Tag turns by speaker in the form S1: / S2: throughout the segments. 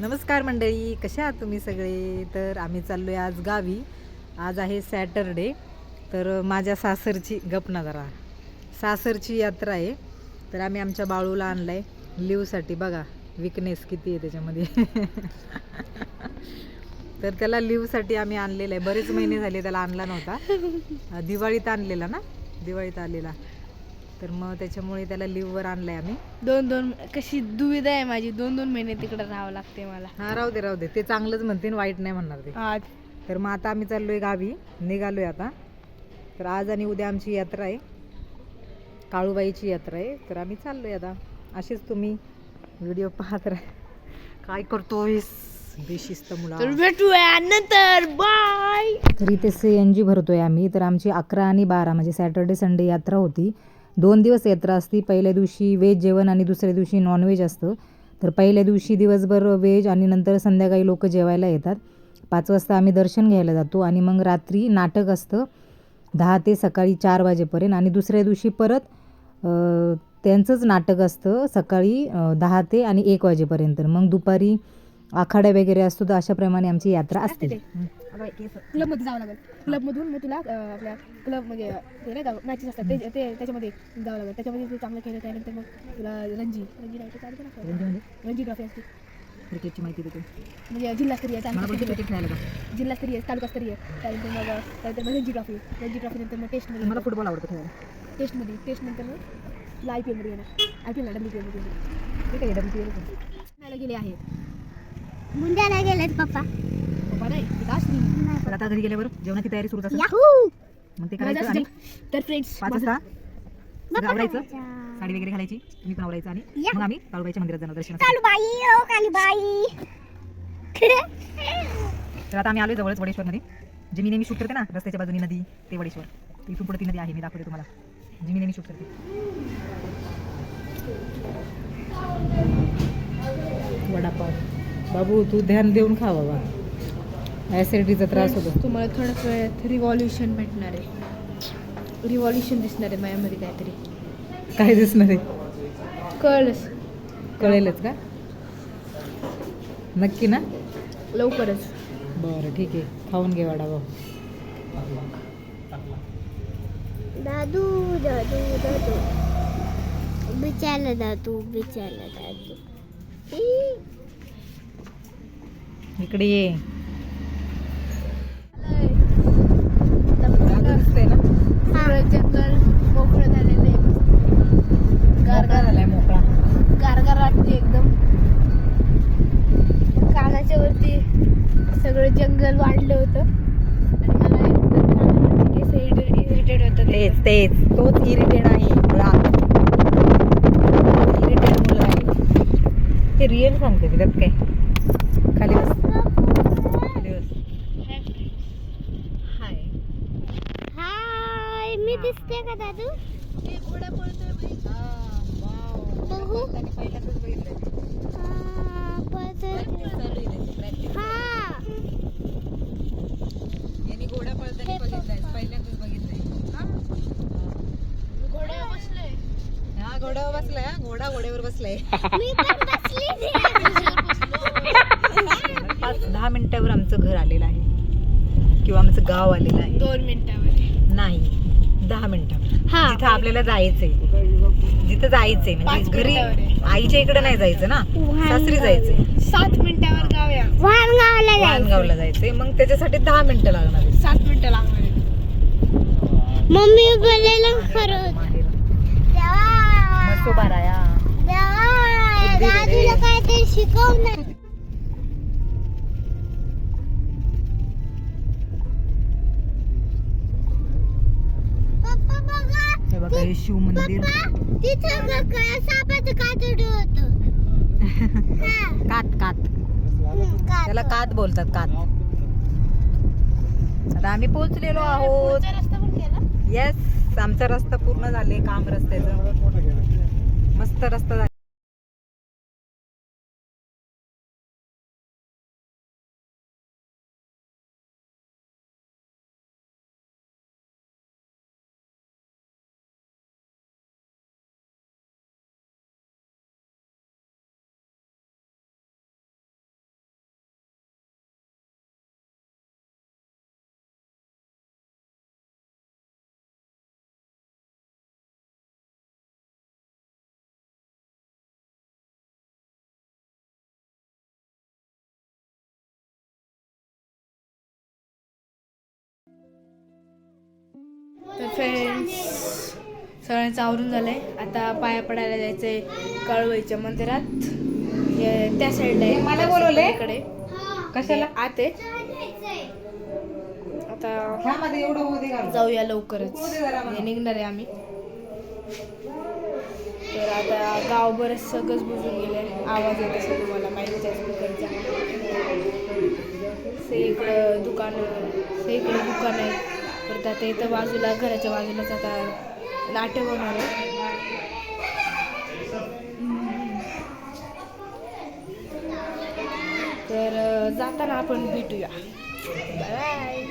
S1: नमस्कार मंडळी कशा आहात तुम्ही सगळे? तर आम्ही चाललो आहे आज गावी. आज आहे सॅटरडे. तर माझ्या सासरची गपना जरा. सासरची यात्रा आहे. तर आम्ही आमच्या बाळूला आणलं आहे लिवसाठी बघा विकनेस किती आहे त्याच्यामध्ये. तर त्याला लिवसाठी आम्ही आणलेलं आहे. बरेच महिने झाले त्याला आणला नव्हता. दिवाळीत आणलेला ना? दिवाळीत आलेला. तर मग त्याच्यामुळे त्याला लिववर आणलं आहे आम्ही.
S2: दोन दोन कशी दुविधा आहे माझी. दोन दोन महिने तिकडे राहावं लागते मला.
S1: हा राहू दे राहू दे. ते चांगलंच म्हणते आणि वाईट नाही म्हणणार ते.
S2: आज
S1: तर मग आता आम्ही चाललोय गावी. निघालोय आता. तर आज आणि उद्या आमची यात्रा आहे. काळूबाईची यात्रा आहे. तर आम्ही चाललोय आता. असेच तुम्ही व्हिडिओ पाहत राहा. काय करतोय बेशिस्त मुला.
S2: तर भेटूया नंतर. बाय
S1: तर इथे सी एन जी भरतोय आम्ही. तर आमची अकरा आणि बारा म्हणजे सॅटर्डे संडे यात्रा होती. दोन दिवस यात्रा असती. पहिल्या दिवशी व्हेज जेवण आणि दुसऱ्या दिवशी नॉनव्हेज असतं. तर पहिल्या दिवशी दिवसभर व्हेज आणि नंतर संध्याकाळी लोक जेवायला येतात. पाच वाजता आम्ही दर्शन घ्यायला जातो आणि मग रात्री नाटक असतं. दहा ते सकाळी चार वाजेपर्यंत आणि दुसऱ्या दिवशी परत त्यांचंच नाटक असतं सकाळी दहा ते आणि एक वाजेपर्यंत. मग दुपारी आखाडा वगैरे असतो तर अशाप्रमाणे आमची यात्रा असते.
S2: क्लबमध्ये जावं लागेल. क्लब मधून मग तुला आपल्या क्लब म्हणजे ते नाही का मॅचेस असतात ते ते त्याच्यामध्ये जावं लागेल. त्याच्यामध्ये तू चांगलं खेळत त्यानंतर मग तुला रणजी रणजी नाही चालू करा रणजी ट्रॉफी असते.
S1: क्रिकेटची माहिती देतो.
S2: म्हणजे जिल्हास्तरीय
S1: क्रिकेट खेळायला का
S2: जिल्हास्तरीय तालुकास्तरीय त्यानंतर मग त्यानंतर मग रणजी ट्रॉफी रणजी ट्रॉफी नंतर मग टेस्टमध्ये
S1: मला फुटबॉल आवडतं खेळायला.
S2: टेस्टमध्ये टेस्ट नंतर मग तुला आय पी एलमध्ये येणार. I P L W P एलमध्ये
S1: ठीक आहे डब्ल्यू
S2: खेळायला गेले आहेत.
S3: मुंड्याला गेलेत पप्पा.
S1: तर आता घरी गेल्यावर जेवणाची तयारी सुरूच असेल
S3: याहू
S1: मग ते करायचं आणि
S2: तर फ्रेंड्स
S1: पाच वाजता आवरायचं साडी वगैरे घालायची तुम्ही पण आवरायचं आणि मग आम्ही काळूबाईच्या मंदिरात जाणार
S3: कालूबाई
S1: तर आता आम्ही आलोय जवळच वडेश्वरमध्ये. जे मी नेहमी शूट करते ना रस्त्याच्या बाजूनी नदी ते वडेश्वर. इथून पुढे ती नदी आहे मी दाखवते तुम्हाला. जी मी नेहमी शूट करते. वडापाव. बाबू तू ध्यान देऊन खा बाबा. ॲसिडिटीचा त्रास होतो.
S2: तुम्हाला थोड्याच वेळात रिव्हॉल्युशन भेटणार आहे. रिव्हॉल्युशन दिसणार आहे माझ्यामध्ये काहीतरी.
S1: काय दिसणार आहे?
S2: कळलंच.
S1: कळेलच का? नक्की ना?
S2: लवकरच.
S1: बरं ठीक आहे. खाऊन घे वडापाव
S3: दादू दादू दादू. बिचारला दादू बिचारला दादू.
S1: इकडे ये.
S2: सगळं जंगल मोकळं झालेलं आहे.
S1: मोकळा झालाय मोकळा.
S2: गारगार वाटते एकदम. कानाच्या वरती सगळं जंगल वाढलं होतं. आणि मला एकदम केस इरिटेड होतं ते.
S1: तेच तेच. तोच इरिटेड आहे इरिटेड मुलं आहे. ते रिअल सांगते मी त्यात काय खाली बस खाली बस हाय
S3: हाय मी बघू. हा. हा
S1: यांनी घोडा पळताना बघितलाय पहिल्यांदाच बघितलंय. हा. घोड्यावर बसलाय. हा घोडा घोड्यावर बसलाय.
S3: मी पण बसली
S1: पाच दहा मिनिटावर आमचं घर आलेलं आहे. किंवा आमचं गाव आलेलं आहे.
S2: दोन मिनिटामध्ये
S1: नाही दहा मिनिटावर.
S2: हा
S1: जिथं आपल्याला जायचंय जिथं जायचंय
S2: पाच
S1: म्हणजे घरी
S2: मिनिटावर.
S1: आईच्या इकडे नाही जायचं ना सासरी जायचंय
S2: सात मिनिटावर गाव या
S3: वाहनगावला जायचं
S1: वानगावला जायचंय मग त्याच्यासाठी दहा मिनिटं लागणार आहेत.
S2: सात मिनिटं लागणार आहेत.
S3: मम्मी बोलायला खरं
S1: माहेर.
S3: देवा देवा. दादूला काहीतरी शिकव ना बघा
S1: हे शिव मंदिर.
S3: पप्पा तिथं ग- ग- सापाचं कातड होतं.
S1: कात कात. त्याला कात. बोलतात कात. आता आम्ही पोहोचलेलो आहोत. येस आमचा रस्ता पूर्ण झाले काम रस्त्याचं. मस्त रस्ता झाला.
S2: सगळ्यांचं आवरून झालंय. आता पाया पडायला जायचंय काळूबाईच्या मंदिरात. हे त्या साईडला आहे.
S1: मला बोलवलंय?
S2: इकडे
S1: कशाला?
S2: आत आहे. आता. जाऊया लवकरच. हे निघणार आहे आम्ही. तर आता गाव बरंच सगळंच बुजून गेलंय. आवाज येत असेल तुम्हाला माहिती आहे इकडं दुकान से इकडं दुकान आहे. परत आता इथं बाजूला घराच्या बाजूलाच आता नाट्य होणार आहे. तर जाताना आपण भेटूया. बाय.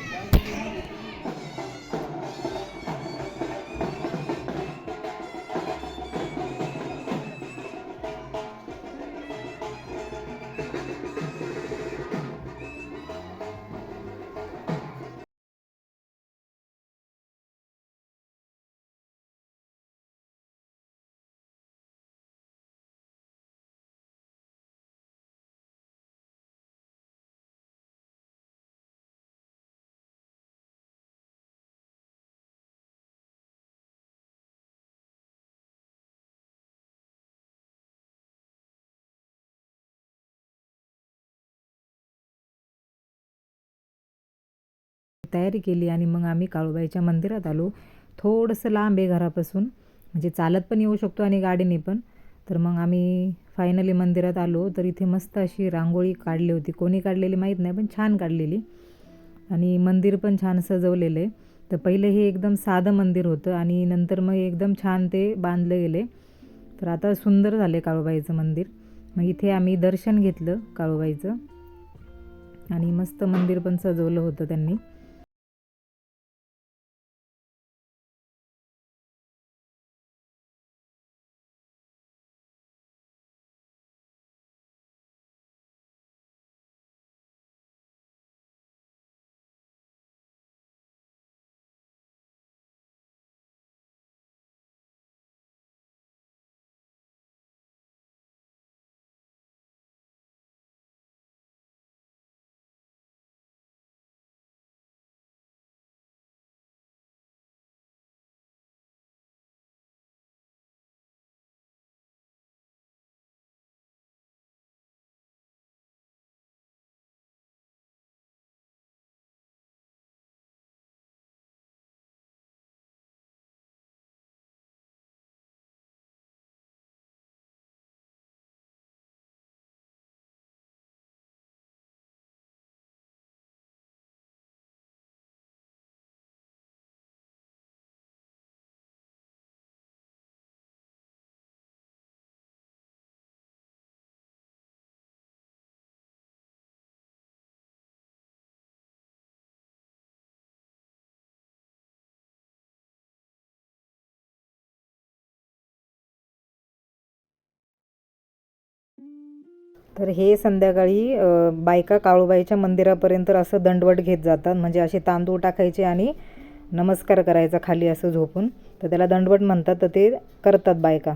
S1: तयारी केली आणि मग आम्ही काळूबाईच्या मंदिरात आलो. थोडंसं लांब आहे घरापासून म्हणजे चालत पण येऊ शकतो आणि गाडीने पण. तर मग आम्ही फायनली मंदिरात आलो. तर इथे मस्त अशी रांगोळी काढली होती. कोणी काढलेली माहीत नाही पण छान काढलेली. आणि मंदिर पण छान सजवलेलं आहे. तर पहिले हे एकदम साधं मंदिर होतं आणि नंतर मग एकदम छान ते बांधलं गेले. तर आता सुंदर झाले काळूबाईचं मंदिर. मग इथे आम्ही दर्शन घेतलं काळूबाईचं. आणि मस्त मंदिर पण सजवलं होतं त्यांनी. तर हे संध्याकाळी बायका काळूबाईच्या मंदिरापर्यंत असं दंडवट घेत जातात. म्हणजे असे तांदूळ टाकायचे आणि नमस्कार करायचा खाली असं झोपून. तर त्याला दंडवट म्हणतात तर ते करतात बायका.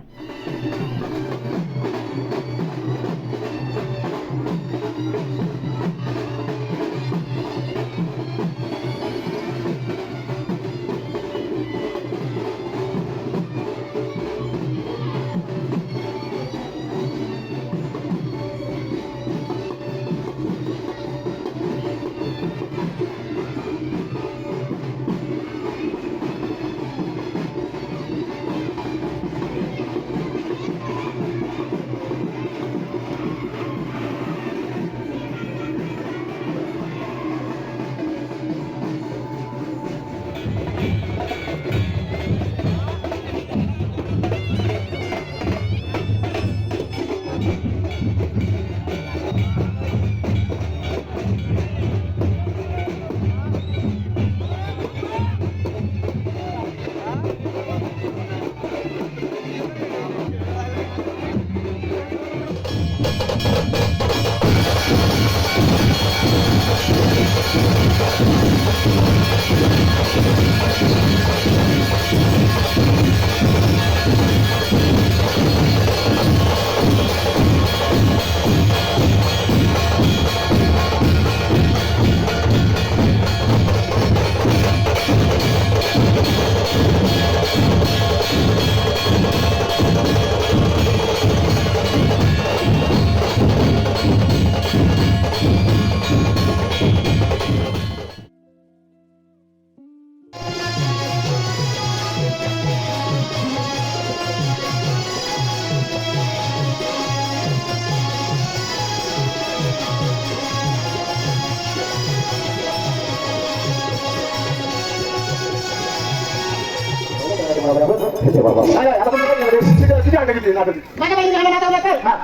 S1: Thank you.
S4: किती अंडे किती नाटाची
S5: माझ्या बहिणीने अंडे नाचवलं तर
S4: हा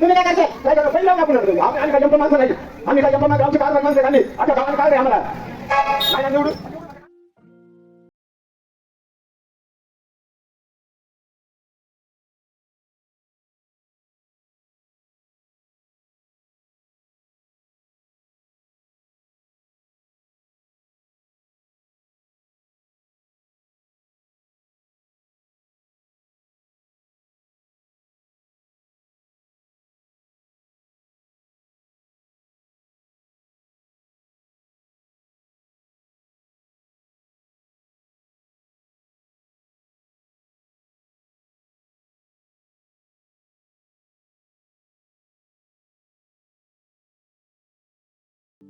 S5: तुम्ही काय करताय
S4: काय करा पहिलं आपण आम्ही आम्ही काय जंप माणसं नाही आम्ही काय जंप माणसं आमची कार माणसं खाली आता गावाला काय रे आम्हाला नाही ना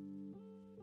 S4: thank you